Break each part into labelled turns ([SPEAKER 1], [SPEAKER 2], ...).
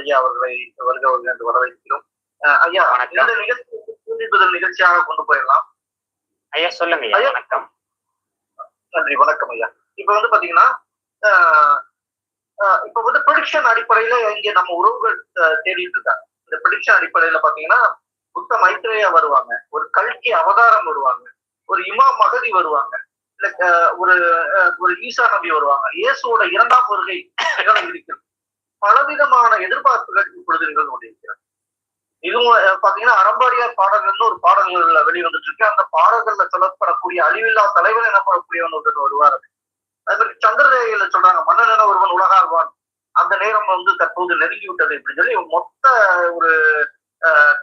[SPEAKER 1] ஐயா அவர்களை வருக வருக என்று வரவேற்கிறோம். ஐயா. இந்த நிகழ்ச்சி நிகழ்ச்சியாக கொண்டு போயிடலாம்.
[SPEAKER 2] ஐயா சொல்லுங்க ஐயா. வணக்கம்.
[SPEAKER 1] நன்றி வணக்கம் ஐயா. இப்ப வந்து பாத்தீங்கன்னா இப்ப வந்து ப்ரொடிக்ஷன் அடிப்படையில இங்க நம்ம உறவுகள் தேடிட்டு இருக்காங்க. இந்த ப்ரொடிக்ஷன் அடிப்படையில பாத்தீங்கன்னா புத்த மைத்ரேயா வருவாங்க ஒரு கல்கி அவதாரம் வருவாங்க ஒரு இமாம் மகதி வருவாங்க இல்ல ஒரு ஒரு ஈசா நபி வருவாங்க. இயேசுவோட இரண்டாம் வருகை இருக்கிறது பலவிதமான எதிர்பார்ப்புகள் இப்பொழுது நிகழ்ந்து கொண்டிருக்கிறது. இதுவும் பாத்தீங்கன்னா அறம்பாடியார் பாடல்கள்னு ஒரு பாடல்கள் வெளிவந்துட்டு இருக்கு அந்த பாடல்கள்ல சொல்லப்படக்கூடிய அழிவில்லா தலைவர் எனப்படக்கூடியவன் ஒருத்தர் வருவார் அது. மாதிரி சந்திரரேகையில சொல்றாங்க மன்னன் ஒருவன் உலகார்வான். அந்த நேரம் வந்து தற்போது நெருங்கி விட்டது அப்படின்னு சொல்லி மொத்த ஒரு அஹ்,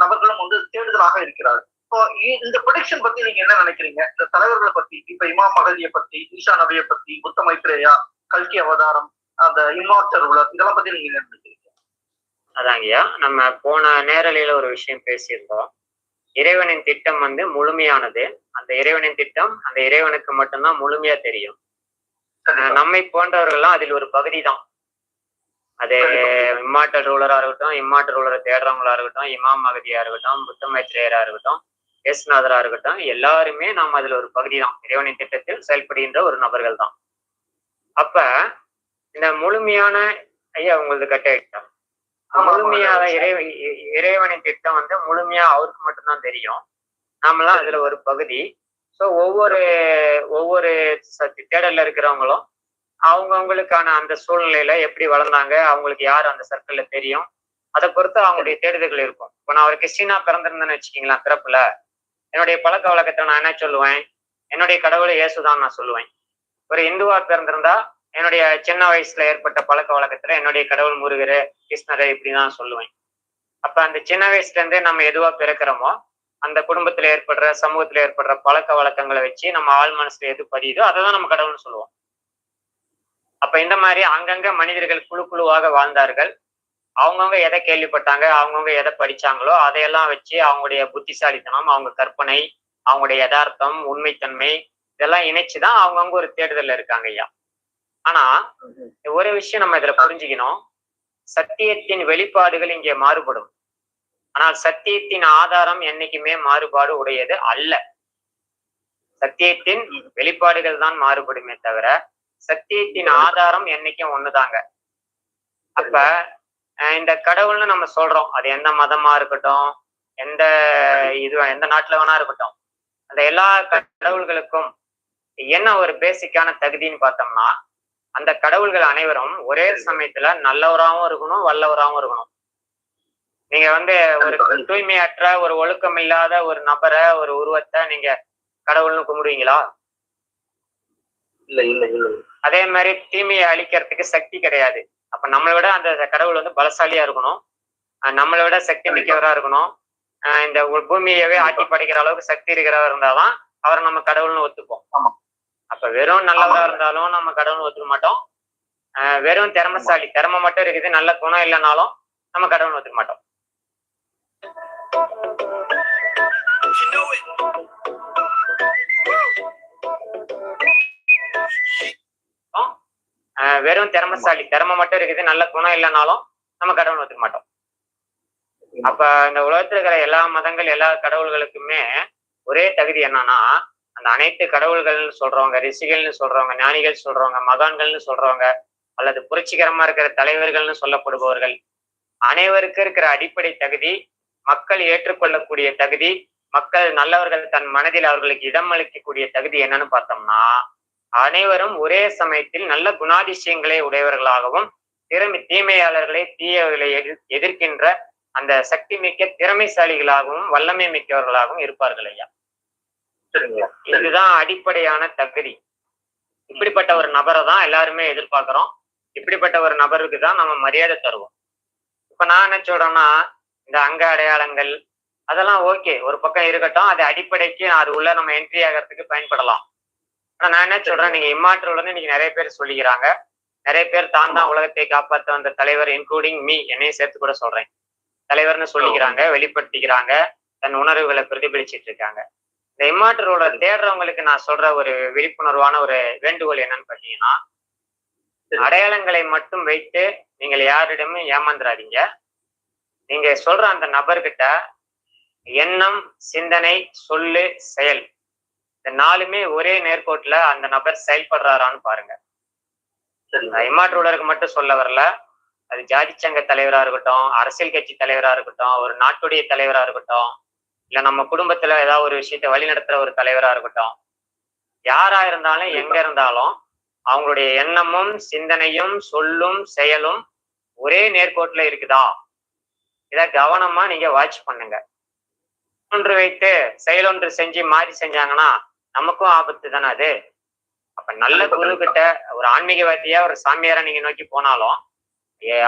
[SPEAKER 1] நபர்களும் வந்து தேடுதலாக இருக்கிறார் இப்போ இந்த ப்ரொடிக்ஷன் பத்தி நீங்க என்ன நினைக்கிறீங்க? இந்த தலைவர்களை பத்தி இப்ப இமாம் மகதியை பத்தி ஈஷா நபியை பத்தி புத்த மைத்ரேயா கல்கி அவதாரம் அந்த இம்மார்டர் உலர் இதெல்லாம் பத்தி நீங்க நினைக்கிறீங்க?
[SPEAKER 2] அதாங்கய்யா நம்ம போன நேரலையில ஒரு விஷயம் பேசியிருந்தோம். இறைவனின் திட்டம் வந்து முழுமையானது. அந்த இறைவனின் திட்டம் அந்த இறைவனுக்கு மட்டும்தான் முழுமையா தெரியும். நம்மை போன்றவர்கள்லாம் அதில் ஒரு பகுதி தான் அது இம்மாட்டல் ரூலரா இருக்கட்டும் இம்மாட்டல் ரூலரை தேடுறவங்களா இருக்கட்டும் இமாம் மகதியா இருக்கட்டும் புத்த மைத்ரேயரா இருக்கட்டும் எஸ்நாதரா இருக்கட்டும் எல்லாருமே நாம் அதுல ஒரு பகுதி தான் இறைவனின் திட்டத்தில் செயல்படுகின்ற ஒரு நபர்கள் தான் அப்ப இந்த முழுமையான ஐயா உங்களது கட்ட
[SPEAKER 1] ஆமா, ஆமா.
[SPEAKER 2] முழுமையான இறைவ இ- இறைவனின் திட்டம் வந்து முழுமையா அவருக்கு மட்டும்தான் தெரியும். நாமெல்லாம் அதுல ஒரு பகுதி. ஸோ ஒவ்வொரு ஒவ்வொரு தேடல்ல இருக்கிறவங்களும் அவங்கவுங்களுக்கான அந்த சூழ்நிலையில எப்படி வளர்ந்தாங்க அவங்களுக்கு யார் அந்த சர்க்கிள்ல தெரியும் அதை பொறுத்து அவங்களுடைய தேடுதல்கள் இருக்கும். இப்போ நான் ஒரு கிறிஸ்டினா பிறந்திருந்தேன்னு வச்சுக்கீங்களேன் பிறப்புல. என்னுடைய பழக்க வழக்கத்தை நான் என்ன சொல்லுவேன்? என்னுடைய கடவுளை இயேசுதான் நான் சொல்லுவேன். ஒரு இந்துவா பிறந்திருந்தா என்னுடைய சின்ன வயசுல ஏற்பட்ட பழக்க வழக்கத்துல என்னுடைய கடவுள் முருகர் கிருஷ்ணரை இப்படிதான் சொல்லுவேன். அப்ப அந்த சின்ன வயசுல இருந்தே நம்ம எதுவா பிறக்கிறோமோ அந்த குடும்பத்துல ஏற்படுற சமூகத்துல ஏற்படுற பழக்க வழக்கங்களை வச்சு நம்ம ஆள் மனசுல எது பதியுதோ அதை தான் நம்ம கடவுள்னு சொல்லுவோம். அப்ப இந்த மாதிரி அங்கங்க மனிதர்கள் குழு குழுவாக வாழ்ந்தார்கள். அவங்கவுங்க எதை கேள்விப்பட்டாங்க அவங்கவுங்க எதை படிச்சாங்களோ அதையெல்லாம் வச்சு அவங்களுடைய புத்திசாலித்தனம் அவங்க கற்பனை அவங்களுடைய யதார்த்தம் உண்மைத்தன்மை இதெல்லாம் இணைச்சுதான் அவங்கவுங்க ஒரு தேடுதல்ல இருக்காங்க ஐயா. ஆனா ஒரு விஷயம் நம்ம இதுல புரிஞ்சுக்கணும். சத்தியத்தின் வெளிப்பாடுகள் இங்கே மாறுபடும். ஆனால் சத்தியத்தின் ஆதாரம் என்னைக்குமே மாறுபாடு உடையது அல்ல. சத்தியத்தின் வெளிப்பாடுகள் தான் மாறுபடுமே தவிர சத்தியத்தின் ஆதாரம் என்னைக்கும் ஒண்ணுதாங்க. அப்ப இந்த கடவுள்னு நம்ம சொல்றோம். அது எந்த மதமா இருக்கட்டும் எந்த இது எந்த நாட்டுல வேணா இருக்கட்டும். அந்த எல்லா கடவுள்களுக்கும் என்ன ஒரு பேசிக்கான தகுதின்னு பார்த்தோம்னா அந்த கடவுள்கள் அனைவரும் ஒரே சமயத்துல நல்லவராகவும் இருக்கணும் வல்லவராகவும் இருக்கணும். நீங்க வந்து ஒரு தூய்மையற்ற ஒரு ஒழுக்கம் இல்லாத ஒரு நபரை ஒரு உருவத்தை நீங்க கடவுள்னு கும்பிடுவீங்களா?
[SPEAKER 1] இல்ல இல்ல இல்ல.
[SPEAKER 2] அதே மாதிரி தீமையை அழிக்கிறதுக்கு சக்தி கிடையாது. அப்ப நம்மளை விட அந்த கடவுள் வந்து பலசாலியா இருக்கணும். நம்மளை விட சக்தி மிக்கவரா இருக்கணும். இந்த பூமியவே ஆட்டி படைக்கிற அளவுக்கு சக்தி இருக்கிறவர் இருந்தாதான் அவரை நம்ம கடவுள்னு ஒத்துப்போம். அப்ப வெறும்
[SPEAKER 1] ஆமா.
[SPEAKER 2] இருந்தாலும் நம்ம கடவுள் ஒத்துக்க மாட்டோம். வெறும் திறமசாலி திறமை மட்டும் இருக்குது நல்ல குணம் இல்லைனாலும் நம்ம கடவுள் ஒத்துக்க மாட்டோம். வெறும் திறமசாலி திறமை மட்டும் இருக்குது நல்ல குணம் இல்லைனாலும் நம்ம கடவுள் ஒத்துக்க மாட்டோம். அப்ப இந்த உலகத்துல இருக்கிற எல்லா மதங்கள் எல்லா கடவுள்களுக்குமே ஒரே தகுதி என்னன்னா அந்த அனைத்து கடவுள்கள்னு சொல்றவங்க ரிஷிகள்னு சொல்றவங்க ஞானிகள் சொல்றவங்க மகான்கள்னு சொல்றவங்க அல்லது புரட்சிகரமா இருக்கிற தலைவர்கள்னு சொல்லப்படுபவர்கள் அனைவருக்கு இருக்கிற அடிப்படை தகுதி மக்கள் ஏற்றுக்கொள்ளக்கூடிய தகுதி மக்கள் நல்லவர்கள் தன் மனதில் அவர்களுக்கு இடம் அளிக்கக்கூடிய தகுதி என்னன்னு பார்த்தோம்னா அனைவரும் ஒரே சமயத்தில் நல்ல குணாதிசயங்களை உடையவர்களாகவும் திறமை தீமையாளர்களை தீயவர்களை எதிர் எதிர்க்கின்ற அந்த சக்தி மிக்க திறமைசாலிகளாகவும் வல்லமை மிக்கவர்களாகவும் இருப்பார்கள் ஐயா. இதுதான் அடிப்படையான தகுதி. இப்படிப்பட்ட ஒரு நபரை தான் எல்லாருமே எதிர்பார்க்கிறோம். இப்படிப்பட்ட ஒரு நபருக்கு தான் நம்ம மரியாதை தருவோம். இப்ப நான் என்ன சொல்றேன்னா இந்த அங்க அடையாளங்கள் அதெல்லாம் ஓகே. ஒரு பக்கம் இருக்கட்டும் அது அடிப்படைக்கு அது உள்ள நம்ம என்ட்ரி ஆகிறதுக்கு பயன்படலாம். ஆனா நான் என்ன சொல்றேன் நீங்க இம்மாற்றல் இன்னைக்கு நிறைய பேர் சொல்லிக்கிறாங்க. நிறைய பேர் தான் தான் உலகத்தை காப்பாற்ற வந்த தலைவர் இன்க்ளூடிங் மீ என்னையும் சேர்த்து கூட சொல்றேன். தலைவர்னு சொல்லிக்கிறாங்க வெளிப்படுத்திக்கிறாங்க தன் உணர்வுகளை பிரதிபலிச்சிட்டு இருக்காங்க. இந்த இம்மாற்றலோட தேடுறவங்களுக்கு நான் சொல்ற ஒரு விழிப்புணர்வான ஒரு வேண்டுகோள் என்னன்னு பாத்தீங்கன்னா அடையாளங்களை மட்டும் வைத்து நீங்கள் யாரிடமும் ஏமாந்துடாதீங்க நீங்க சொல்ற அந்த நபர்கிட்ட எண்ணம் சிந்தனை சொல்லு செயல் இந்த நாலுமே ஒரே நேர்கோட்டுல அந்த நபர் செயல்படுறாரான்னு பாருங்க. இம்மாற்றூழருக்கு மட்டும் சொல்ல வரல. அது ஜாதி சங்க தலைவரா இருக்கட்டும் அரசியல் கட்சி தலைவரா இருக்கட்டும் ஒரு நாட்டுடைய தலைவரா இருக்கட்டும் இல்ல நம்ம குடும்பத்துல ஏதாவது ஒரு விஷயத்தை வழிநடத்துற ஒரு தலைவரா இருக்கட்டும் யாரா இருந்தாலும் எங்க இருந்தாலும் அவங்களுடைய எண்ணமும் சிந்தனையும் சொல்லும் செயலும் ஒரே நேர்கோட்டுல இருக்குதா? இத கவனமா நீங்க வாட்ச் பண்ணுங்க. ஒன்று வைத்து செயலொன்று செஞ்சு மாறி செஞ்சாங்கன்னா நமக்கும் ஆபத்து தானே அது? அப்ப நல்ல குரு கிட்ட ஒரு ஆன்மீகவாதியா ஒரு சாமியாரா நீங்க நோக்கி போனாலும்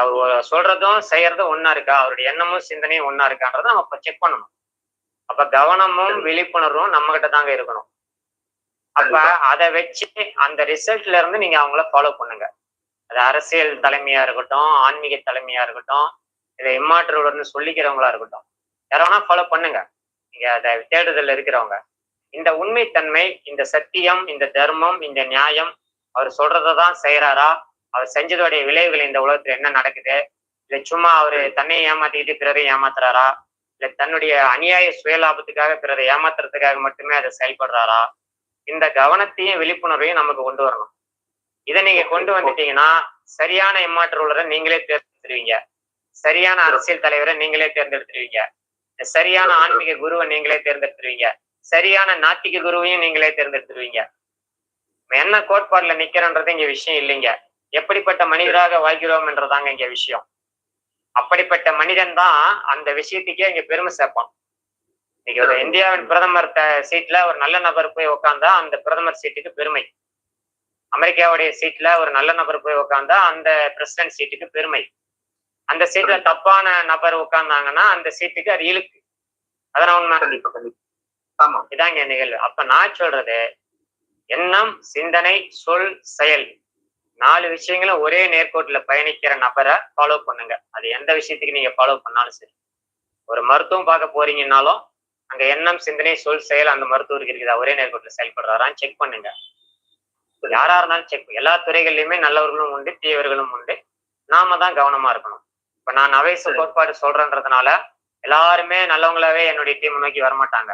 [SPEAKER 2] அவர் சொல்றதும் செய்யறதும் ஒண்ணா இருக்கா? அவருடைய எண்ணமும் சிந்தனையும் ஒண்ணா இருக்கான்றதை நம்ம செக் பண்ணணும். அப்ப கவனமும் விழிப்புணர்வும் நம்ம கிட்ட தாங்க இருக்கணும். அப்ப அதை வச்சு அந்த ரிசல்ட்ல இருந்து நீங்க அவங்கள ஃபாலோ பண்ணுங்க. அது அரசியல் தலைமையா இருக்கட்டும் ஆன்மீக தலைமையா இருக்கட்டும் இதை இம்மாற்றோடன்னு சொல்லிக்கிறவங்களா இருக்கட்டும். யாராவது ஃபாலோ பண்ணுங்க. நீங்க அதை தேடுதல்ல இருக்கிறவங்க. இந்த உண்மைத்தன்மை இந்த சத்தியம் இந்த தர்மம் இந்த நியாயம் அவர் சொல்றதை தான் செய்யறாரா அவர் செஞ்சதோடைய விளைவுகள் இந்த உலகத்துல என்ன நடக்குது? இல்ல சும்மா அவரு தன்னை ஏமாத்திக்கிட்டு பிறரை ஏமாத்துறாரா? இல்ல தன்னுடைய அநியாய சுயலாபத்துக்காக பிறரை ஏமாத்துறதுக்காக மட்டுமே அதை செயல்படுறாரா? இந்த கவனத்தையும் விழிப்புணர்வையும் நமக்கு கொண்டு வரணும். இதை நீங்க கொண்டு வந்துட்டீங்கன்னா சரியான ஏமாற்றுள்ளரை நீங்களே தேர்ந்தெடுத்துருவீங்க. சரியான அரசியல் தலைவரை நீங்களே தேர்ந்தெடுத்துருவீங்க. சரியான ஆன்மீக குருவை நீங்களே தேர்ந்தெடுத்துருவீங்க. சரியான நாத்திக குருவையும் நீங்களே தேர்ந்தெடுத்துருவீங்க. என்ன கோட்பாடுல நிக்கிறன்றது இங்க விஷயம் இல்லைங்க. எப்படிப்பட்ட மனிதராக வாழ்கிறோம் என்றதாங்க இங்க விஷயம். அப்படிப்பட்ட மனிதன் தான் அந்த விஷயத்துக்கே இங்க பெருமை சேர்ப்பான். இன்னைக்கு இந்தியாவின் பிரதமர் சீட்ல ஒரு நல்ல நபர் போய் உட்காந்தா அந்த பிரதமர் சீட்டுக்கு பெருமை. அமெரிக்காவுடைய சீட்ல ஒரு நல்ல நபர் போய் உட்காந்தா அந்த பிரசிடென்ட் சீட்டுக்கு பெருமை. அந்த சீட்ல தப்பான நபர் உட்கார்ந்தாங்கன்னா அந்த சீட்டுக்கு அது இழுக்கு. அதான் உண்மை?
[SPEAKER 1] ஆமா.
[SPEAKER 2] இதாங்க நிகழ்வு. அப்ப நான் சொல்றது எண்ணம் சிந்தனை சொல் செயல். நாலு விஷயங்களும் ஒரே நேர்கோட்டுல பயணிக்கிற நபரை ஃபாலோ பண்ணுங்க. அது எந்த விஷயத்துக்கு நீங்க ஃபாலோ பண்ணாலும் சரி. ஒரு மருத்துவம் பார்க்க போறீங்கன்னாலும் அங்க எண்ணம் சிந்தனை சொல் செயல் அந்த மருத்துவருக்கு இருக்குதா? ஒரே நேர்கோட்டுல செயல்படுறாரான்னு செக் பண்ணுங்க. யாரா இருந்தாலும் செக் எல்லா துறைகள்லயுமே நல்லவர்களும் உண்டு தீயவர்களும் உண்டு. நாம தான் கவனமா இருக்கணும். இப்ப நான்
[SPEAKER 1] சரி.
[SPEAKER 2] கோட்பாடு சொல்றேன்றதுனால எல்லாருமே நல்லவங்களாவே என்னுடைய டீம் நோக்கி வரமாட்டாங்க.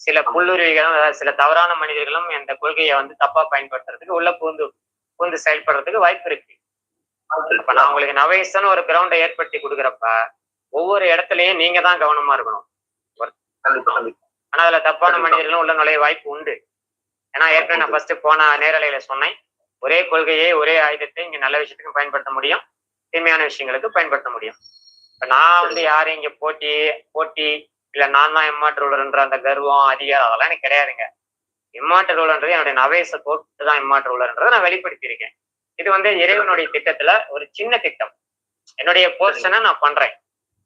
[SPEAKER 2] சில புல்லுருவிகளும் சில தவறான மனிதர்களும் இந்த கொள்கையை வந்து தப்பா பயன்படுத்துறதுக்கு உள்ள பூந்து பூந்து செயல்படுறதுக்கு வாய்ப்பு இருக்கு. அப்ப நான் உங்களுக்கு நவேசன் ஒரு கிரவுண்டை ஏற்படுத்தி கொடுக்குறப்ப ஒவ்வொரு இடத்துலயும் நீங்க தான் கவனமா இருக்கணும். ஆனா அதுல தப்பான மனிதர்களும் உள்ள நுழைய வாய்ப்பு உண்டு. ஏன்னா ஏற்கனவே நான் ஃபர்ஸ்ட் போன நேரலையில சொன்னேன். ஒரே கொள்கையை ஒரே ஆயுதத்தை இங்க நல்ல விஷயத்துக்கும் பயன்படுத்த முடியும். தீமையான விஷயங்களுக்கு பயன்படுத்த முடியும். இப்ப நான் வந்து யாரும் இங்க போட்டி போட்டி இல்ல நான் தான் எம்மாற்றுள்ளன்ற அந்த கர்வம் அதிகாரம் அதெல்லாம் எனக்கு கிடையாதுங்க. இம்மாற்றுள்ளன்றது என்னுடைய நவேச கோட்டு தான் இம்மாற்றுள்ளன்றதை நான் வெளிப்படுத்தியிருக்கேன். இது வந்து இறைவனுடைய திட்டத்துல ஒரு சின்ன திட்டம். என்னுடைய போர்ஷனை நான் பண்றேன்.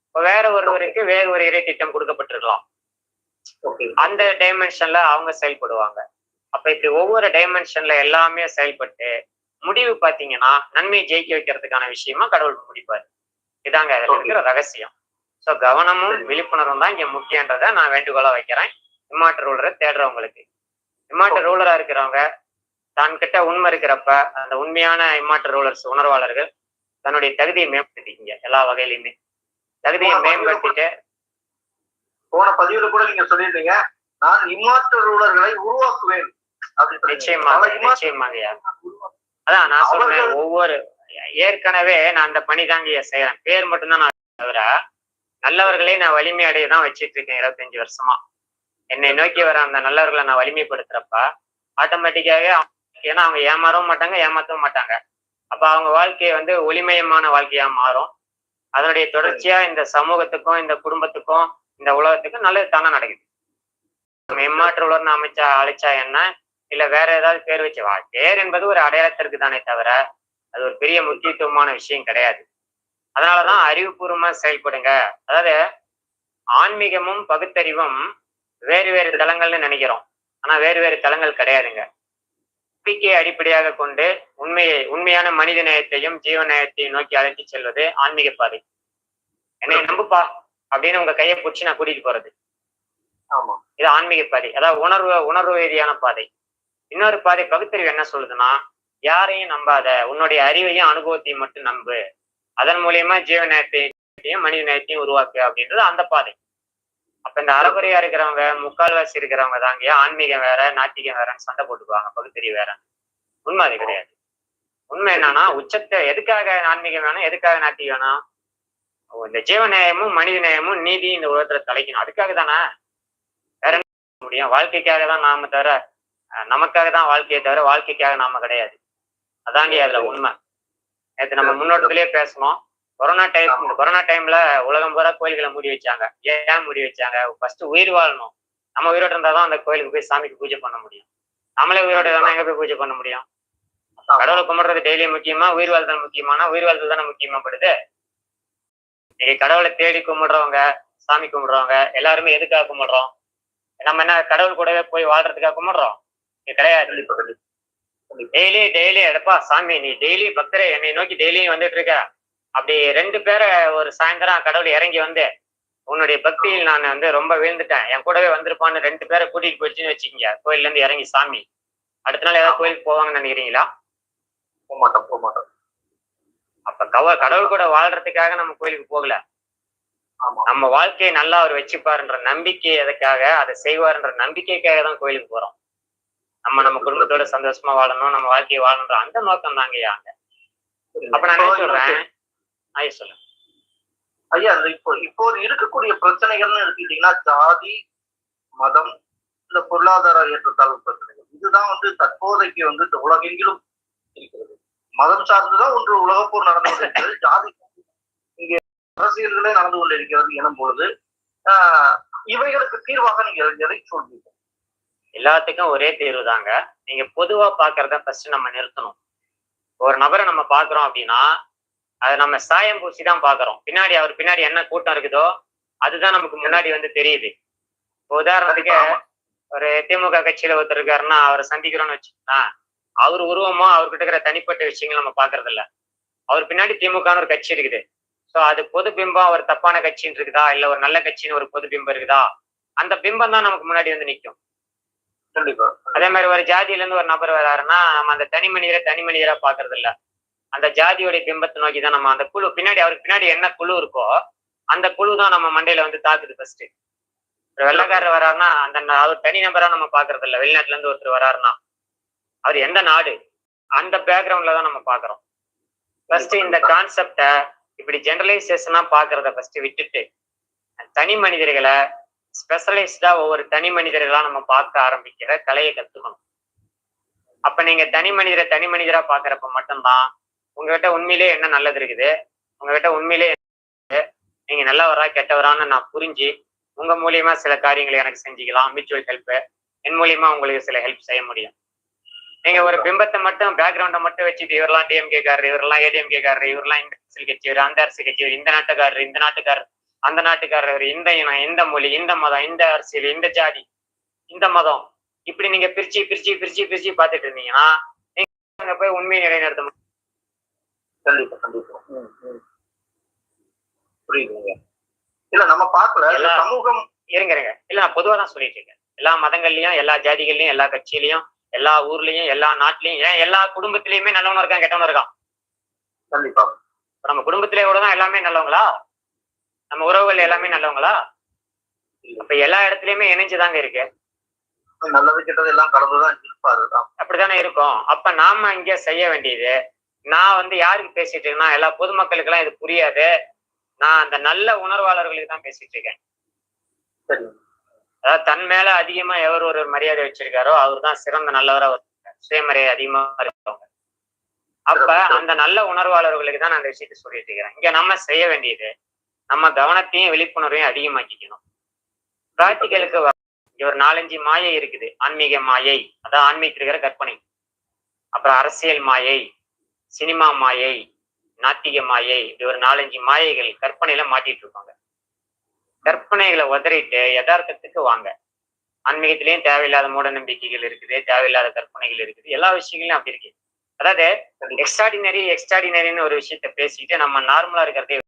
[SPEAKER 2] இப்ப வேற ஒருவருக்கு வேற ஒரு இறை திட்டம் கொடுக்கப்பட்டிருக்கலாம். அந்த டைமென்ஷன்ல அவங்க செயல்படுவாங்க. அப்ப இப்படி ஒவ்வொரு டைமென்ஷன்ல எல்லாமே செயல்பட்டு முடிவு பாத்தீங்கன்னா நன்மையை ஜெயிக்க வைக்கிறதுக்கான விஷயமா கடவுள் முடிப்பாரு. இதாங்க அதுல இருக்கிற ரகசியம். சோ கவனமும் விழிப்புணர்வும் தான் இங்க முக்கியன்றதை நான் வேண்டுகோளா வைக்கிறேன். இம்மாட்டு ரூலரை தேடுறவங்களுக்கு. இம்மாட்டு ரூலரா இருக்கிறவங்க தான் கிட்ட உண்மை இருக்கிறப்ப அந்த உண்மையான இம்மாட்டு ரூலர்ஸ் உணர்வாளர்கள் தன்னுடைய தகுதியை மேம்படுத்திக்கிங்க எல்லா வகையிலுமே. தகுதியை மேம்படுத்திட்டு
[SPEAKER 1] போன பதிவுல கூட நீங்க சொல்லியிருந்தீங்க நான் இம்மாற்ற ரூலர்களை உருவாக்குவேன்.
[SPEAKER 2] நிச்சயமாக நிச்சயமாங்கய்யா அதான் நான் சொல்றேன் ஒவ்வொரு ஏற்கனவே நான் அந்த பணி தாங்க செய்யறேன் பேர் மட்டும்தான் நான் தவிர நல்லவர்களே நான் வலிமை அடைய தான் வச்சிட்டு இருக்கேன் இருபத்தஞ்சு வருஷமா. என்னை நோக்கி வர அந்த நல்லவர்களை நான் வலிமைப்படுத்துறப்ப ஆட்டோமேட்டிக்காவே ஏன்னா அவங்க ஏமாறவும் மாட்டாங்க ஏமாத்தவும் மாட்டாங்க. அப்ப அவங்க வாழ்க்கையை வந்து ஒளிமயமான வாழ்க்கையா மாறும். அதனுடைய தொடர்ச்சியா இந்த சமூகத்துக்கும் இந்த குடும்பத்துக்கும் இந்த உலகத்துக்கும் நல்லது தானே நடக்குது. நம்ம எம்மாற்று அமைச்சா அழைச்சா என்ன? இல்ல வேற ஏதாவது பேர் வச்சு வா பேர் என்பது ஒரு அடையாளத்திற்கு தானே தவிர அது ஒரு பெரிய முக்கியத்துவமான விஷயம் கிடையாது. அதனாலதான் அறிவுபூர்வமா செயல்படுங்க. அதாவது ஆன்மீகமும் பகுத்தறிவும் வேறு வேறு தளங்கள்னு நினைக்கிறோம். ஆனா வேறு வேறு தளங்கள் கிடையாதுங்க. நம்பிக்கையை அடிப்படையாக கொண்டு உண்மையை உண்மையான மனித நேயத்தையும் ஜீவ நேயத்தையும் நோக்கி அழைத்து செல்வது ஆன்மீக பாதை. என்னை நம்புப்பா அப்படின்னு உங்க கையை பிடிச்சி நான் கூட்டிட்டு போறது.
[SPEAKER 1] ஆமா.
[SPEAKER 2] இது ஆன்மீக பாதை. அதாவது உணர்வு உணர்வு ரீதியான பாதை. இன்னொரு பாதை பகுத்தறிவு என்ன சொல்லுதுன்னா யாரையும் நம்பாத உன்னுடைய அறிவையும் அனுபவத்தையும் மட்டும் நம்பு. அதன் மூலியமா ஜீவ நேயத்தையும் மனித நேயத்தையும் உருவாக்கு அப்படின்றது அந்த பாதை. அப்ப இந்த அறகுறையா இருக்கிறவங்க முக்கால்வாசி இருக்கிறவங்க தாங்க. ஆன்மீகம் வேற நாத்திகம் வேறன்னு சண்டை போட்டுக்குவாங்க. பகுத்தறி வேற. உண்மை அது கிடையாது. உண்மை என்னன்னா உச்சத்தை எதுக்காக ஆன்மீகம் வேணும் எதுக்காக நாத்திகம் வேணும்? இந்த ஜீவநேயமும் மனித நேயமும் நீதி இந்த உலகத்துல தலைக்கணும். அதுக்காக தானே? வேற முடியும்? வாழ்க்கைக்காக தான் நாம தவிர நமக்காக தான் வாழ்க்கையை தவிர வாழ்க்கைக்காக நாம கிடையாது. அதாண்டி அதுல உண்மை. நேற்று நம்ம முன்னோட்டத்திலேயே பேசணும் கொரோனா டைம் இந்த கொரோனா டைம்ல உலகம் பூரா கோயில்களை மூடி வச்சாங்க. ஏன் மூடி வச்சாங்க? ஃபர்ஸ்ட் உயிர் வாழணும். நம்ம உயிரோட இருந்தாதான் அந்த கோயிலுக்கு போய் சாமிக்கு பூஜை பண்ண முடியும். நம்மளே உயிரோட இருந்தா எங்க போய் பூஜை பண்ண முடியும்? கடவுளை கும்பிடுறது டெய்லி முக்கியமா? உயிர் வாழ்தல் முக்கியமானா உயிர் வாழ்தல் தானே முக்கியமாப்படுது? இன்னைக்கு கடவுளை தேடி கும்பிடுறவங்க சாமி கும்பிடுறவங்க எல்லாருமே எதுக்காக கும்பிடுறோம்? நம்ம என்ன கடவுள் கூடவே போய் வாழ்றதுக்காக கும்பிடுறோம்? இது கிடையாது. டெய்லி டெய்லி எடுப்பா சாமி நீ டெய்லி பக்தரே என்னை நோக்கி டெய்லியும் வந்துட்டு இருக்க. அப்படி ரெண்டு பேரை ஒரு சாயந்தரம் கடவுள் இறங்கி வந்து உன்னுடைய பக்தியில் நான் வந்து ரொம்ப வீழ்ந்துட்டேன். என் கூடவே வந்திருப்பான்னு ரெண்டு பேரை கூட்டிட்டு போயிடுச்சுன்னு வச்சுக்கோங்க. கோயில்ல இருந்து இறங்கி சாமி. அடுத்த நாள் ஏதாவது கோயிலுக்கு போவாங்கன்னு நினைக்கிறீங்களா?
[SPEAKER 1] போக மாட்டோம் போக மாட்டோம்
[SPEAKER 2] அப்ப கவ கடவுள் கூட வாழ்றதுக்காக நம்ம கோயிலுக்கு போகல.
[SPEAKER 1] ஆமா.
[SPEAKER 2] நம்ம வாழ்க்கையை நல்லா அவர் வச்சுப்பாருன்ற நம்பிக்கை எதுக்காக அதை செய்வாருன்ற நம்பிக்கைக்காக தான் கோயிலுக்கு போறோம். நம்ம நம்ம குடும்பத்தோட சந்தோஷமா வாழணும் நம்ம வாழ்க்கையை வாழணுன்ற அந்த நோக்கம் தாங்கய்யா அப்ப நான் என்ன சொல்றேன்? ஐயா
[SPEAKER 1] ஐயா இப்போ இப்போ இப்போது இருக்கக்கூடிய பிரச்சனைகள்னு எடுத்துக்கிட்டீங்கன்னா ஜாதி மதம் இல்ல பொருளாதார ஏற்றத்தாழ்வு பிரச்சனைகள். இதுதான் வந்து தற்போதைக்கு வந்து இந்த உலகெங்கிலும் இருக்கிறது. மதம் சார்ந்துதான் ஒன்று உலகப்போர் நடந்து கொண்டிருக்கிறது. ஜாதி இங்கே அரசியல்களே நடந்து கொண்டிருக்கிறது எனும் பொழுது ஆஹ், இவைகளுக்கு தீர்வாக நீங்க எதை சொல்றீங்க
[SPEAKER 2] எல்லாத்துக்கும் ஒரே தேர்வு தாங்க நீங்க பொதுவா பாக்குறத ஃபர்ஸ்ட் நம்ம நிறுத்தணும். ஒரு நபரை நம்ம பாக்குறோம் அப்படின்னா அதை நம்ம சாயம் பூசி தான் பாக்குறோம் பின்னாடி அவர் பின்னாடி என்ன கூட்டம் இருக்குதோ அதுதான் நமக்கு முன்னாடி வந்து தெரியுது. இப்போ உதாரணத்துக்கு ஒரு திமுக கட்சியில ஒருத்தர் இருக்காருன்னா அவரை சந்திக்கிறோம்னு வச்சுக்கலாம் அவர் உருவமோ அவர்கிட்ட இருக்கிற தனிப்பட்ட விஷயங்கள் நம்ம பாக்குறது இல்ல அவர் பின்னாடி திமுகன்னு ஒரு கட்சி இருக்குது. சோ அது பொது பிம்பம் ஒரு தப்பான கட்சின்னு இருக்குதா இல்ல ஒரு நல்ல கட்சின்னு ஒரு பொது பிம்பம் இருக்குதா? அந்த பிம்பம் தான் நமக்கு முன்னாடி வந்து நிக்கும்.
[SPEAKER 1] கண்டிப்பா.
[SPEAKER 2] அதே மாதிரி ஒரு ஜாதியில இருந்து ஒரு நபர் வராருன்னா நம்ம அந்த தனி மனிதரை தனி மனிதரா பாக்குறது இல்ல அந்த ஜாதியோட பிம்பத்தை நோக்கி தான் நம்ம அந்த குழு பின்னாடி அவருக்கு பின்னாடி என்ன குழு இருக்கோ அந்த குழு தான் நம்ம மண்டையில வந்து தாக்குது ஃபர்ஸ்ட் ஒரு வெள்ளக்காரர் வராருன்னா அந்த அவர் தனி நபரா நம்ம பாக்குறது இல்ல வெளிநாட்டுல இருந்து ஒருத்தர் வராருன்னா அவர் எந்த நாடு? அந்த பேக்ரவுண்ட்ல தான் நம்ம பாக்குறோம் ஃபர்ஸ்ட் இந்த கான்செப்ட இப்படி ஜெனரலைசேஷனா பாக்குறத ஃபர்ஸ்ட் விட்டுட்டு தனி மனிதர்களை ஸ்பெஷலைஸ்டா ஒவ்வொரு தனி மனிதர்களா நம்ம பார்க்க ஆரம்பிக்கிற கலையை கத்துக்கணும். அப்ப நீங்க தனி மனிதரை தனி மனிதரா பாக்குறப்ப மட்டும்தான் உங்ககிட்ட உண்மையிலே என்ன நல்லது இருக்குது? உங்ககிட்ட உண்மையிலே நீங்க நல்லவரா கெட்டவரான்னு நான் புரிஞ்சு உங்க மூலியமா சில காரியங்களை எனக்கு செஞ்சுக்கலாம் மியூச்சுவல் ஹெல்ப் என் மூலியமா உங்களுக்கு சில ஹெல்ப் செய்ய முடியும். நீங்க ஒரு பிம்பத்தை மட்டும் பேக்ரவுண்டை மட்டும் வச்சுட்டு இவரெல்லாம் டிஎம்கே காரர் இவரெல்லாம் ஏடிஎம்கே காரர் இவரெல்லாம் இந்த அரசியல் கட்சியவர் அந்த அரசியல் கட்சியவர் இந்த நாட்டுக்காரர் இந்த நாட்டுக்காரர் அந்த நாட்டுக்காரர் இந்த இனம் இந்த மொழி இந்த மதம் இந்த அரசியல் இந்த ஜாதி இந்த மதம். இப்படி நீங்க பிரிச்சு பிரிச்சு பிரிச்சு பிரிச்சு பார்த்துட்டு இருந்தீங்கன்னா நீங்க போய் உண்மையை நிலைநிறுத்த முடியும்.
[SPEAKER 1] கண்டிப்பா கண்டிப்பா. புரியுதுங்க. இல்ல நம்ம பார்க்கல சமூகம்
[SPEAKER 2] இருங்க இருங்க. இல்ல நான் பொதுவா தான் சொல்லிட்டு இருக்கேன். எல்லா மதங்கள்லயும் எல்லா ஜாதிகள்லயும் எல்லா கட்சியிலயும் எல்லா ஊர்லயும் எல்லா நாட்டிலயும் ஏன் எல்லா குடும்பத்திலயுமே நல்லவனும் இருக்கான் கெட்டவனும் இருக்கான்?
[SPEAKER 1] கண்டிப்பா.
[SPEAKER 2] இப்ப நம்ம குடும்பத்திலே கூட தான் எல்லாமே நல்லவங்களா? நம்ம உறவுகள் எல்லாமே நல்லவங்களா? அப்ப எல்லா இடத்துலயுமே இணைஞ்சுதாங்க இருக்கு.
[SPEAKER 1] நல்லது கெட்டது எல்லாம் கலந்துதான் இருப்பாரு தான்
[SPEAKER 2] அப்படித்தானே இருக்கும். அப்ப நாம இங்க செய்ய வேண்டியது நான் வந்து யாருக்கு பேசிட்டு இருக்கேன்னா எல்லா பொதுமக்களுக்கு எல்லாம் இது புரியாது. நான் அந்த நல்ல உணர்வாளர்களுக்கு தான் பேசிட்டு இருக்கேன். அதாவது தன் மேல அதிகமா எவர் ஒரு மரியாதை வச்சிருக்காரோ அவர் தான் சிறந்த நல்லவரா இருக்கார். சுயமரியாதை அதிகமா இருக்கவங்க. அப்ப அந்த நல்ல உணர்வாளர்களுக்கு தான் நான் அந்த விஷயத்தை சொல்லிட்டு இருக்கிறேன். இங்க நம்ம செய்ய வேண்டியது நம்ம கவனத்தையும் விழிப்புணர்வையும் அதிகமாக்கிக்கணும். பிராக்டிக்கலுக்கு இங்க ஒரு நாலஞ்சு மாயை இருக்குது. ஆன்மீக மாயை. அதான் ஆன்மீகத்தில் இருக்கிற கற்பனை. அப்புறம் அரசியல் மாயை. சினிமா மாயை நாத்திக மாயை இப்படி ஒரு நாலஞ்சு மாயைகள் கற்பனையில மாட்டிட்டு இருப்பாங்க கற்பனைகளை உதறிட்டு யதார்த்தத்துக்கு வாங்க. ஆன்மீகத்திலயும் தேவையில்லாத மூட நம்பிக்கைகள் இருக்குது தேவையில்லாத கற்பனைகள் இருக்குது. எல்லா விஷயங்களையும் அப்படி இருக்கு. அதாவது எக்ஸ்ட்ராடினரி எக்ஸ்ட்ராடினரின்னு ஒரு விஷயத்த பேசிட்டு நம்ம நார்மலா இருக்கிறதே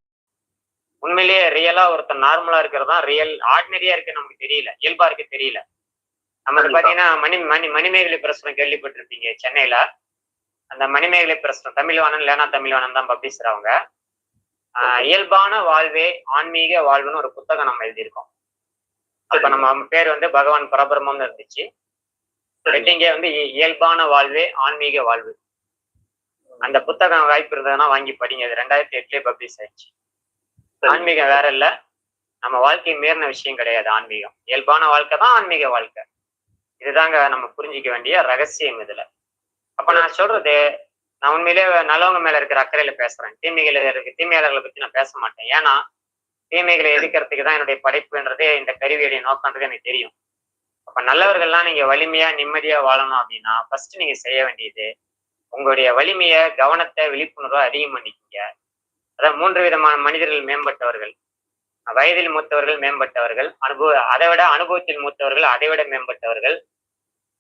[SPEAKER 2] உண்மையிலேயே ரியலா ஒருத்தர் நார்மலா இருக்கிறது தான் ரியல் ஆர்டினரியா இருக்கு நமக்கு தெரியல. இயல்பா இருக்கு தெரியல. நம்ம. பாத்தீங்கன்னா மணி மணி மணிமேகலை பிரசுரம் கேள்விப்பட்டிருப்பீங்க சென்னையில. அந்த மணிமேகலை பிரசுரம் தமிழ்வாணன் லேனா தமிழ்வாணன் தான் பப்ளிஷர் அவங்க. இயல்பான வாழ்வே ஆன்மீக வாழ்வுன்னு ஒரு புத்தகம் நம்ம எழுதியிருக்கோம். இப்ப நம்ம பேர் வந்து பகவான் பரபிரம்மம்னு இருந்துச்சு. ஹெட்டிங்கே வந்து இயல்பான வாழ்வே ஆன்மீக வாழ்வு. அந்த புத்தகம் வாய்ப்பு இருந்ததுன்னா வாங்கி படிங்க. இது ரெண்டாயிரத்தி எட்டுலயே பப்ளிஷ் ஆயிடுச்சு. ஆன்மீகம் வேற இல்ல. நம்ம வாழ்க்கை மீறின விஷயம் கிடையாது ஆன்மீகம். இயல்பான வாழ்க்கை தான் ஆன்மீக வாழ்க்கை. இதுதாங்க நம்ம புரிஞ்சிக்க வேண்டிய ரகசியம் இதுல. அப்ப நான் சொல்றது நான் உண்மையிலே நல்லவங்க மேல இருக்கிற அக்கறையில பேசுறேன். தீமைகள் இருக்கு? தீமையாளர்களை பத்தி நான் பேச மாட்டேன். ஏன்னா தீமைகளை எதிர்க்கிறதுக்கு தான் என்னுடைய படைப்புன்றதே இந்த கருவியுடைய நோக்கன்றது எனக்கு தெரியும். அப்ப நல்லவர்கள்லாம் நீங்க வலிமையா நிம்மதியா வாழணும் அப்படின்னா ஃபர்ஸ்ட் நீங்க செய்ய வேண்டியது உங்களுடைய வலிமைய கவனத்தை விழிப்புணர்வை அதிகம் பண்ணிக்கங்க. அதான் மூன்று விதமான மனிதர்கள் மேம்பட்டவர்கள். வயதில் மூத்தவர்கள் மேம்பட்டவர்கள் அனுபவ அதை விட அனுபவத்தில் மூத்தவர்கள் அதை விட மேம்பட்டவர்கள்.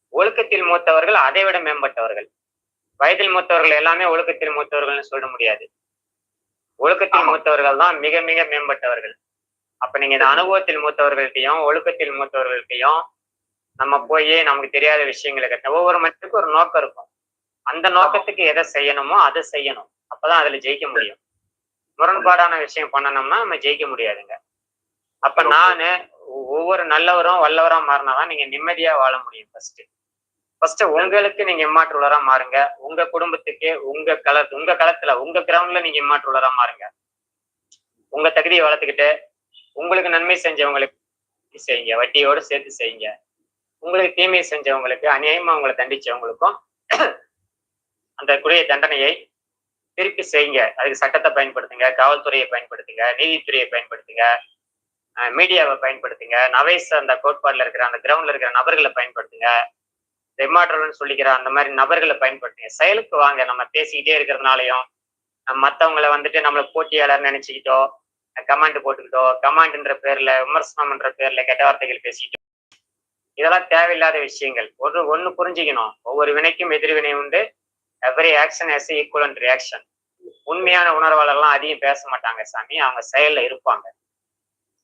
[SPEAKER 2] ஒழுக்கத்தில் மூத்தவர்கள் அதை விட மேம்பட்டவர்கள். வயதில் மூத்தவர்கள் எல்லாமே ஒழுக்கத்தில் மூத்தவர்கள்னு சொல்ல முடியாது. ஒழுக்கத்தில். மூத்தவர்கள் தான் மிக மிக மேம்பட்டவர்கள். அப்ப நீங்க இந்த அனுபவத்தில் மூத்தவர்கள்ட்டையும் ஒழுக்கத்தில் மூத்தவர்கள்ட்டையும் நம்ம போய் நமக்கு தெரியாத விஷயங்களை கட்ட ஒவ்வொரு மனிதனுக்கும் ஒரு நோக்கம் இருக்கும். அந்த நோக்கத்துக்கு எதை செய்யணுமோ அதை செய்யணும். அப்பதான் அதுல ஜெயிக்க முடியும். முரண்பாடான விஷயம் பண்ணணும்னா நம்ம ஜெயிக்க முடியாதுங்க. அப்ப நானு ஒவ்வொரு நல்லவரும் வல்லவரா மாறினாதான் நீங்க நிம்மதியா வாழ முடியும் ஃபர்ஸ்ட் ஃபர்ஸ்ட் உங்களுக்கு நீங்க ஏமாற்றுள்ளரா மாறுங்க. உங்க குடும்பத்துக்கு உங்க கள உங்க களத்துல உங்க கிரவுண்ட்ல நீங்க ஏமாற்றுள்ளரா மாறுங்க. உங்க தகுதியை வளர்த்துக்கிட்டு உங்களுக்கு நன்மை செஞ்சவங்களுக்கு செய்யுங்க. வட்டியோட சேர்த்து செய்யுங்க. உங்களுக்கு தீமை செஞ்சவங்களுக்கு அநியாயமா உங்களை தண்டிச்சவங்களுக்கும் அந்த குறைய தண்டனையை திருப்பி செய்யுங்க. அதுக்கு சட்டத்தை பயன்படுத்துங்க காவல்துறையை பயன்படுத்துங்க நீதித்துறையை பயன்படுத்துங்க. மீடியாவை பயன்படுத்துங்க. நவேஸ் அந்த கோட்பாடுல இருக்கிற அந்த கிரவுண்ட்ல இருக்கிற நபர்களை பயன்படுத்துங்க. டெமாட்ரல்னு சொல்லிக்கிற அந்த மாதிரி நபர்களை பயன்படுத்துங்க. செயலுக்கு வாங்க. நம்ம பேசிக்கிட்டே இருக்கிறதுனாலையும் நம்ம மத்தவங்களை வந்துட்டு நம்மளை போட்டியாளர் நினைச்சுக்கிட்டோ கமாண்ட் போட்டுக்கிட்டோ கமாண்ட்ன்ற பேர்ல விமர்சனம்ன்ற பேர்ல கெட்ட வார்த்தைகள் பேசிக்கிட்டோ இதெல்லாம் தேவையில்லாத விஷயங்கள். ஒரு ஒண்ணு புரிஞ்சுக்கணும். ஒவ்வொரு வினைக்கும் எதிர்வினை உண்டு. Every action is equal reaction உண்மையான உணர்வாளர்லாம் அதிகம் பேச மாட்டாங்க சாமி. அவங்க செயல்ல இருப்பாங்க.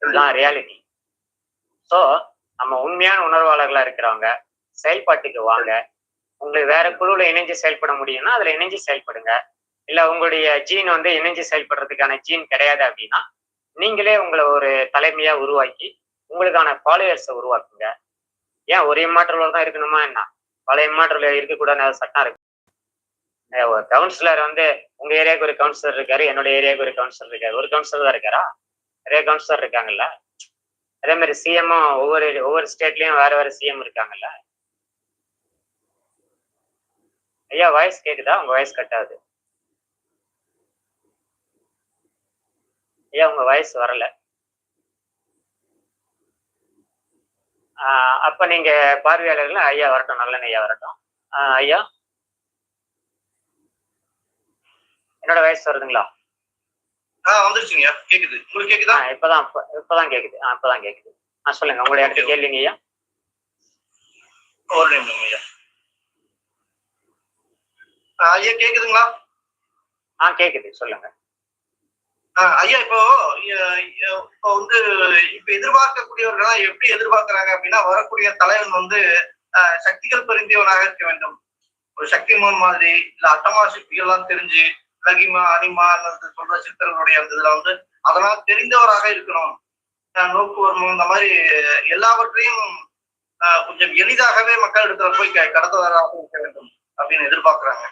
[SPEAKER 2] இதுதான் ரியாலிட்டி ஸோ நம்ம உண்மையான உணர்வாளர்களா இருக்கிறவங்க செயல்பாட்டுக்கு வாங்க. உங்களுக்கு வேற குழுவில் இணைஞ்சு செயல்பட முடியும்னா அதுல இணைஞ்சு செயல்படுங்க. இல்ல உங்களுடைய ஜீன் வந்து இணைஞ்சு செயல்படுறதுக்கான ஜீன் கிடையாது அப்படின்னா நீங்களே உங்களை ஒரு தலைமையா உருவாக்கி உங்களுக்கான ஃபாலோயர்ஸை உருவாக்குங்க. ஏன் ஒரே மாற்றலோட தான் இருக்கணுமா என்ன? பழைய மாற்றல இருக்கக்கூடாது சட்டம் இருக்கு? கவுன்சிலர் வந்து உங்க ஏரியாவுக்கு ஒரு கவுன்சிலர் இருக்காரு என்னோட ஏரியாவுக்கு ஒரு கவுன்சிலர் இருக்காரு. ஒரு கவுன்சிலர் தான் இருக்காரா? நிறைய கவுன்சிலர் இருக்காங்கல்ல? அதே மாதிரி சிஎம்மும் ஒவ்வொரு ஒவ்வொரு ஸ்டேட்லயும் வேற வேற சிஎம் இருக்காங்கல்ல? ஐயா வாய்ஸ் கேக்குதா? உங்க வாய்ஸ் கட் ஆகுது. ஐயா உங்க வாய்ஸ் வரல. அப்ப நீங்க பார்வையாளர்கள் ஐயா வரட்டும் நல்ல ஐயா வரட்டும். ஆஹ் ஐயா? என்னோட வயசு வருதுங்களா?
[SPEAKER 1] வந்துருச்சுங்க கேக்குது. உங்களுக்கு கேக்குதா?
[SPEAKER 2] இப்பதான் இப்ப- இப்பதான் கேக்குது. ஆஹ் இப்பதான் கேக்குது. ஆஹ் சொல்லுங்க. உங்களுடைய அடுத்த கேள்விங்க ஐயா
[SPEAKER 1] ஒரு நிமிடம் ஐயா. ஐயா கேக்குதுங்களா?
[SPEAKER 2] ஆஹ் கேக்குது. சொல்லுங்க.
[SPEAKER 1] ஐயா இப்போ இப்போ வந்து இப்ப எதிர்பார்க்கக்கூடியவர்களா எப்படி எதிர்பார்க்கறாங்க அப்படின்னா வரக்கூடிய தலைவன் வந்து சக்திகள் பெருந்தியவனாக இருக்க வேண்டும். ஒரு சக்திமான் மாதிரி இல்ல அட்டமா சக்திகள்லாம் தெரிஞ்சு லகிமா அனிமா அந்த சொல்ற சித்தர்களுடைய அந்த இதுல வந்து அதெல்லாம் தெரிந்தவராக இருக்கணும். நோக்கு வரணும் இந்த மாதிரி எல்லாவற்றையும் கொஞ்சம் எளிதாகவே மக்கள் இடத்துல போய் க- கடத்துவதாக இருக்க வேண்டும் அப்படின்னு எதிர்பார்க்கறாங்க.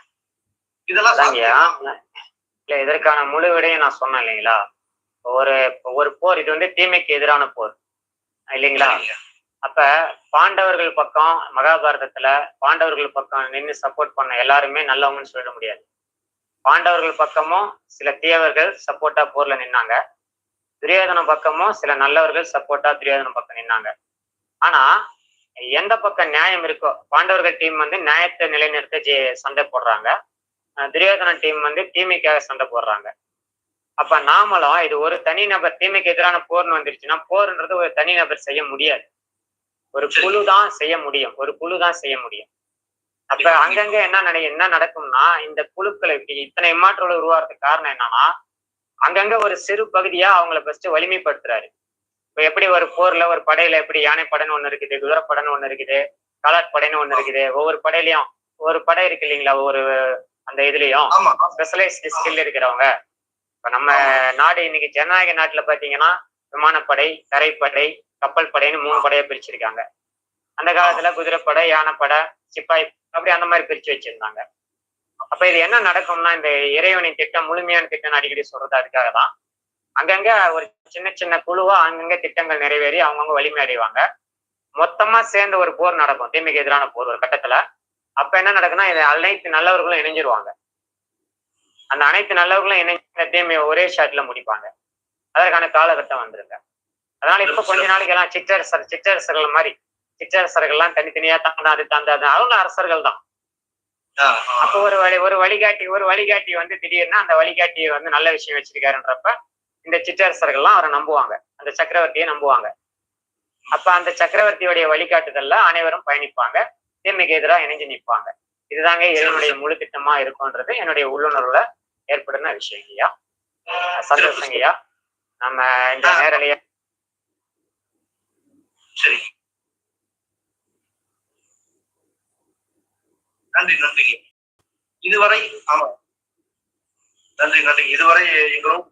[SPEAKER 1] இதெல்லாம்?
[SPEAKER 2] இல்ல இதற்கான முழு விடையும் நான் சொன்னேன் இல்லைங்களா? ஒரு ஒரு போர் இது வந்து தீமைக்கு எதிரான போர். இல்லைங்களா. அப்ப பாண்டவர்கள் பக்கம் மகாபாரதத்துல பாண்டவர்கள் பக்கம் நின்று சப்போர்ட் பண்ண எல்லாருமே நல்லவங்கன்னு சொல்லிட முடியாது. பாண்டவர்கள் பக்கமும் சில தீயவர்கள் சப்போர்ட்டா போர்ல நின்னாங்க. துரியோதன பக்கமும் சில நல்லவர்கள் சப்போர்ட்டா துரியோதன பக்கம் நின்னாங்க. ஆனா எந்த பக்கம் நியாயம் இருக்கோ பாண்டவர்கள் டீம் வந்து நியாயத்தை நிலைநிறுத்த ஜெ- சண்டை போடுறாங்க. துரியோதன டீம் வந்து தீமைக்காக சண்டை போடுறாங்க. அப்ப நாமளும் இது ஒரு தனிநபர் தீமைக்கு எதிரான போர்னு வந்துருச்சுன்னா போர்ன்றது ஒரு தனிநபர் செய்ய முடியாது. ஒரு. குழு தான் செய்ய முடியும். ஒரு குழு தான் செய்ய முடியும். அப்ப அங்கங்க என்ன நட என்ன நடக்கும்னா இந்த குழுக்களை இப்படி இத்தனை ஏமாற்றங்களை உருவாகிறதுக்கு காரணம் என்னன்னா அங்கங்க ஒரு சிறு பகுதியா அவங்கள ஃபர்ஸ்ட் வலிமைப்படுத்துறாரு. இப்ப எப்படி ஒரு போர்ல ஒரு படையில எப்படி யானை படைன்னு ஒண்ணு இருக்குது குதிரை படைன்னு ஒண்ணு இருக்குது காலாட் படைன்னு ஒண்ணு இருக்குது ஒவ்வொரு படையிலயும் ஒரு படை இருக்கு இல்லைங்களா ஒரு அந்த இதுலயும் ஸ்பெஷலைஸ்டு ஸ்கில் இருக்கிறவங்க. இப்ப நம்ம நாடு இன்னைக்கு ஜனநாயக நாட்டுல பாத்தீங்கன்னா விமானப்படை தரைப்படை கப்பல் படைன்னு மூணு படையை பிரிச்சிருக்காங்க. அந்த காலத்துல குதிரைப்படை யானைப்படை சிப்பாய் அப்படி அந்த மாதிரி பிரிச்சு வச்சிருந்தாங்க. அப்ப இது என்ன நடக்கும்னா இந்த இறைவனின் திட்டம் முழுமையான திட்டம் அடிக்கடி சொல்றது அதுக்காக தான் அங்கங்க ஒரு சின்ன சின்ன குழுவா அங்கங்க திட்டங்கள் நிறைவேறி அவங்கவுங்க வலிமை அடைவாங்க மொத்தமா சேர்ந்து ஒரு போர் நடக்கும். தீமைக்கு எதிரான போர் ஒரு கட்டத்துல. அப்ப என்ன நடக்குன்னா இது அனைத்து நல்லவர்களும் இணைஞ்சிருவாங்க. அந்த அனைத்து நல்லவர்களும் இணைஞ்ச தீமையை ஒரே ஷாட்ல முடிப்பாங்க. அதற்கான காலகட்டம் வந்துருங்க. அதனால இப்ப கொஞ்ச நாளைக்கு எல்லாம் சிற்றரசர் சிற்றரசர்கள் மாதிரி சிற்றரசர்கள்லாம் தனித்தனியா தாண்டாது தாண்டாது. அவங்களும் அரசர்கள் தான் அப்போ ஒரு வழி ஒரு வழிகாட்டி ஒரு வழிகாட்டி வந்து திடீர்னு அந்த வழிகாட்டியை வந்து நல்ல விஷயம் வச்சிருக்காருன்றப்ப இந்த சிற்றரசர்கள்லாம் அவரை நம்புவாங்க. அந்த சக்கரவர்த்தியை நம்புவாங்க. அப்ப அந்த சக்கரவர்த்தியுடைய வழிகாட்டுதல்ல அனைவரும் பயணிப்பாங்க. தீமைக்கு எதிராக இணைஞ்சு நிற்பாங்க. இதுதாங்க இதனுடைய முழு திட்டமா இருக்கும்ன்றது என்னுடைய உள்ளுணர்வுல ஏற்படுன விஷயம் ஐயா. சந்தோஷங்க ஐயா. நம்ம இந்த நேரலைய
[SPEAKER 1] சரி. நன்றி நன்றி. இதுவரை ஆமா. நன்றி நன்றி. இதுவரை எங்களும்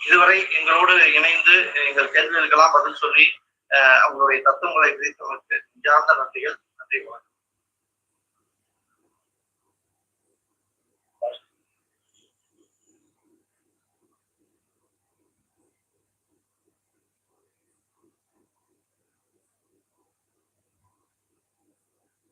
[SPEAKER 1] இதுவரை எங்களோடு இணைந்து எங்கள் கேள்விகளுக்கெல்லாம் பதில் சொல்லி அஹ், அவங்களுடைய தத்துவங்களை விதித்தவருக்கு நிஜார்ந்த நன்றிகள். நன்றி வணக்கம்.